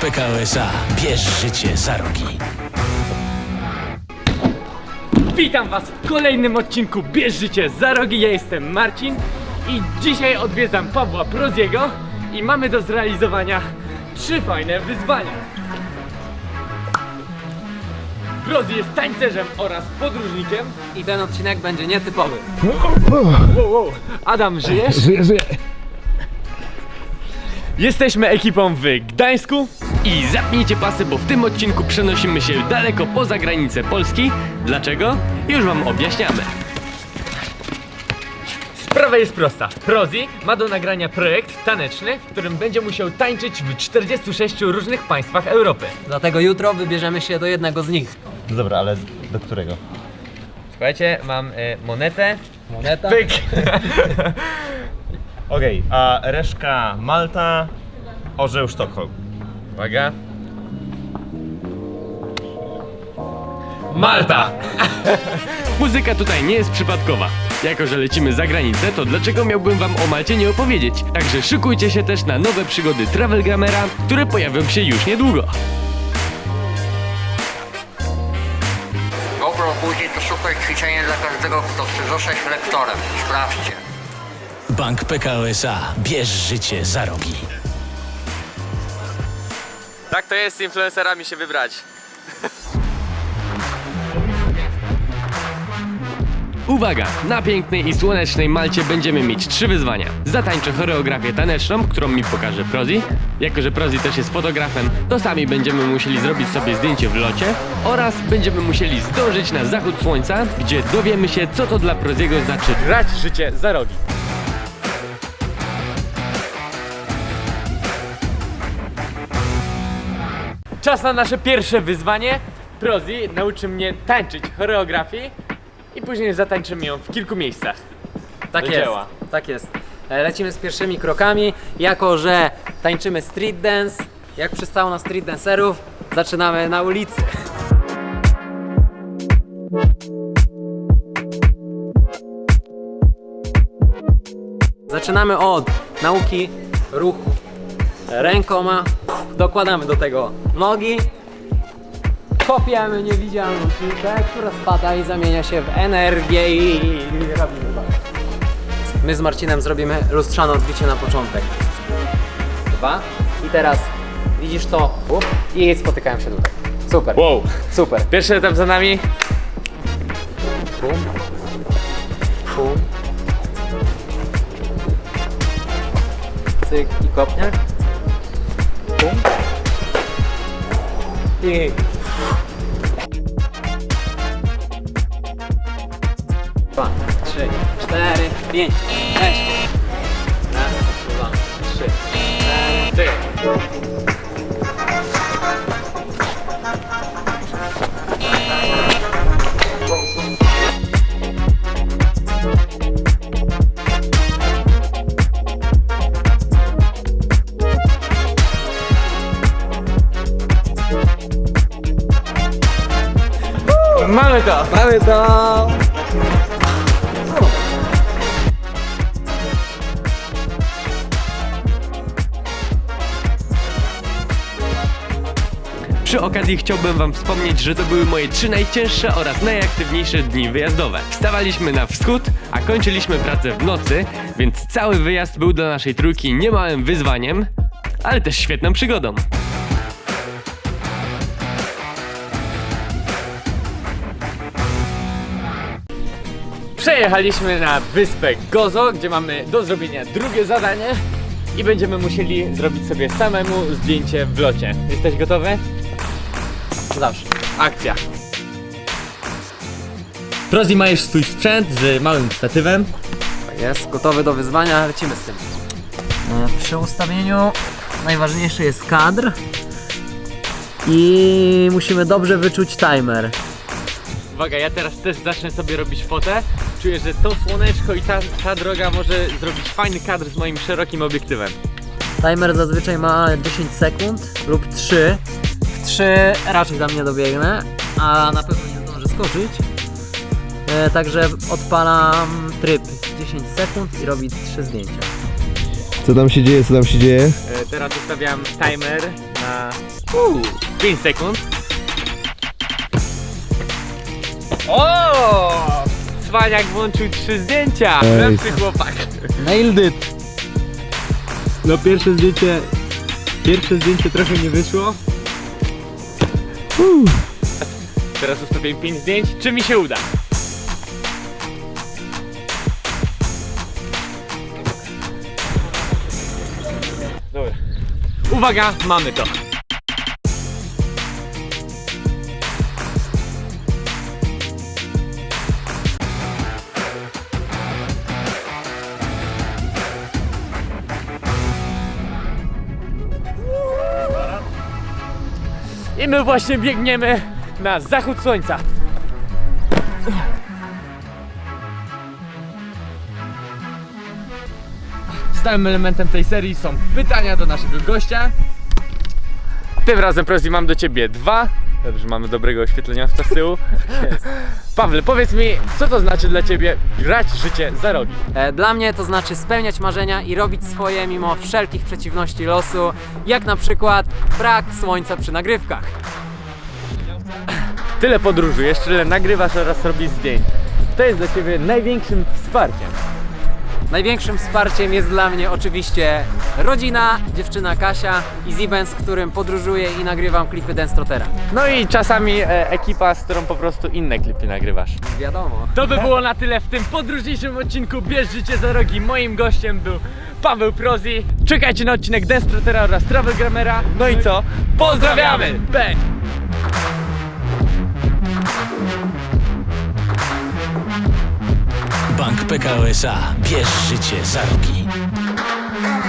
PKO SA. Bierz życie za rogi. Witam Was w kolejnym odcinku Bierz Życie za rogi. Ja jestem Marcin i dzisiaj odwiedzam Pawła Proziego i mamy do zrealizowania trzy fajne wyzwania. Prozi jest tańcerzem oraz podróżnikiem. I ten odcinek będzie nietypowy. Wow, wow. Adam, żyjesz? Żyję, żyję. Jesteśmy ekipą w Gdańsku i zapnijcie pasy, bo w tym odcinku przenosimy się daleko poza granicę Polski. Dlaczego? Już wam objaśniamy. Sprawa jest prosta. Prozi ma do nagrania projekt taneczny, w którym będzie musiał tańczyć w 46 różnych państwach Europy. Dlatego jutro wybierzemy się do jednego z nich. Dobra, ale do którego? Słuchajcie, mam y, monetę. Moneta. Pyk! Okej, a reszka Malta, orzeł Sztokholm. Uwaga. Malta! Muzyka tutaj nie jest przypadkowa. Jako, że lecimy za granicę, to dlaczego miałbym wam o Malcie nie opowiedzieć? Także szykujcie się też na nowe przygody Travelgramera, które pojawią się już niedługo. GoPro później to super ćwiczenie dla każdego, kto chce zostać lektorem. Sprawdźcie. Bank PKO SA. Bierz życie za rogi. Tak to jest z influencerami się wybrać. Uwaga! Na pięknej i słonecznej Malcie będziemy mieć trzy wyzwania. Zatańczę choreografię taneczną, którą mi pokaże Prozi. Jako, że Prozi też jest fotografem, to sami będziemy musieli zrobić sobie zdjęcie w locie oraz będziemy musieli zdążyć na zachód słońca, gdzie dowiemy się, co to dla Proziego znaczy grać życie za rogi. Czas na nasze pierwsze wyzwanie. Prozi nauczy mnie tańczyć choreografii i później zatańczymy ją w kilku miejscach. Tak Do jest. dzieła. Tak jest. E, Lecimy z pierwszymi krokami. Jako, że tańczymy street dance, jak przystało na street dancerów, zaczynamy na ulicy. Zaczynamy od nauki ruchu. Rękoma dokładamy do tego nogi. Kopiemy niewidzialną piłkę, która spada i zamienia się w energię i robimy. My z Marcinem zrobimy lustrzane odbicie na początek. Dwa. I teraz widzisz to up, i spotykają się tutaj. Super. Wow! Super. Pierwszy etap za nami. Pum. Pum. Cyk i kopniak. I... Dwa, trzy, cztery, pięć, sześć. To! Mamy to! Przy okazji chciałbym wam wspomnieć, że to były moje trzy najcięższe oraz najaktywniejsze dni wyjazdowe. Wstawaliśmy na wschód, a kończyliśmy pracę w nocy, więc cały wyjazd był dla naszej trójki niemałym wyzwaniem, ale też świetną przygodą. Przejechaliśmy na wyspę Gozo, gdzie mamy do zrobienia drugie zadanie i będziemy musieli zrobić sobie samemu zdjęcie w locie. Jesteś gotowy? Zawsze. Akcja. Prozi ma już swój sprzęt z małym statywem. Tak jest, gotowy do wyzwania, lecimy z tym. E, Przy ustawieniu najważniejszy jest kadr i musimy dobrze wyczuć timer. Uwaga, ja teraz też zacznę sobie robić fotę. Czuję, że to słoneczko i ta, ta droga może zrobić fajny kadr z moim szerokim obiektywem. Timer zazwyczaj ma 10 sekund lub 3. W 3 raczej tam nie dobiegnę, a na pewno nie zdążę skoczyć. E, także odpalam tryb 10 sekund i robi 3 zdjęcia. Co tam się dzieje, co tam się dzieje? E, teraz ustawiam timer na uh, 5 sekund. O! Cwaniak włączył trzy zdjęcia. Lepszy chłopak. Nailed it! No pierwsze zdjęcie, pierwsze zdjęcie trochę nie wyszło. Teraz ustawiłem 5 zdjęć. Czy mi się uda? Dobra. Uwaga, mamy to. I my właśnie biegniemy na zachód słońca. Stałym elementem tej serii są pytania do naszego gościa. Tym razem, Prezi, mam do ciebie dwa. Dobrze, mamy dobrego oświetlenia w z tyłu. Pawle, powiedz mi, co to znaczy dla ciebie grać życie za rogi? E, Dla mnie to znaczy spełniać marzenia i robić swoje mimo wszelkich przeciwności losu, jak na przykład brak słońca przy nagrywkach. Tyle podróżujesz, tyle nagrywasz oraz robisz zdjęć. To jest dla ciebie największym wsparciem. Największym wsparciem jest dla mnie oczywiście rodzina, dziewczyna Kasia i Ziben, z którym podróżuję i nagrywam klipy Dance Trottera. No i czasami e, ekipa, z którą po prostu inne klipy nagrywasz. Wiadomo. To by było na tyle w tym podróżniczym odcinku Bierz Życie za Rogi. Moim gościem był Paweł Prozi. Czekajcie na odcinek Destrotera oraz Travel Grammera. No i co? Pozdrawiamy! Bang! Bank PKO SA. Bierz życie za rogi.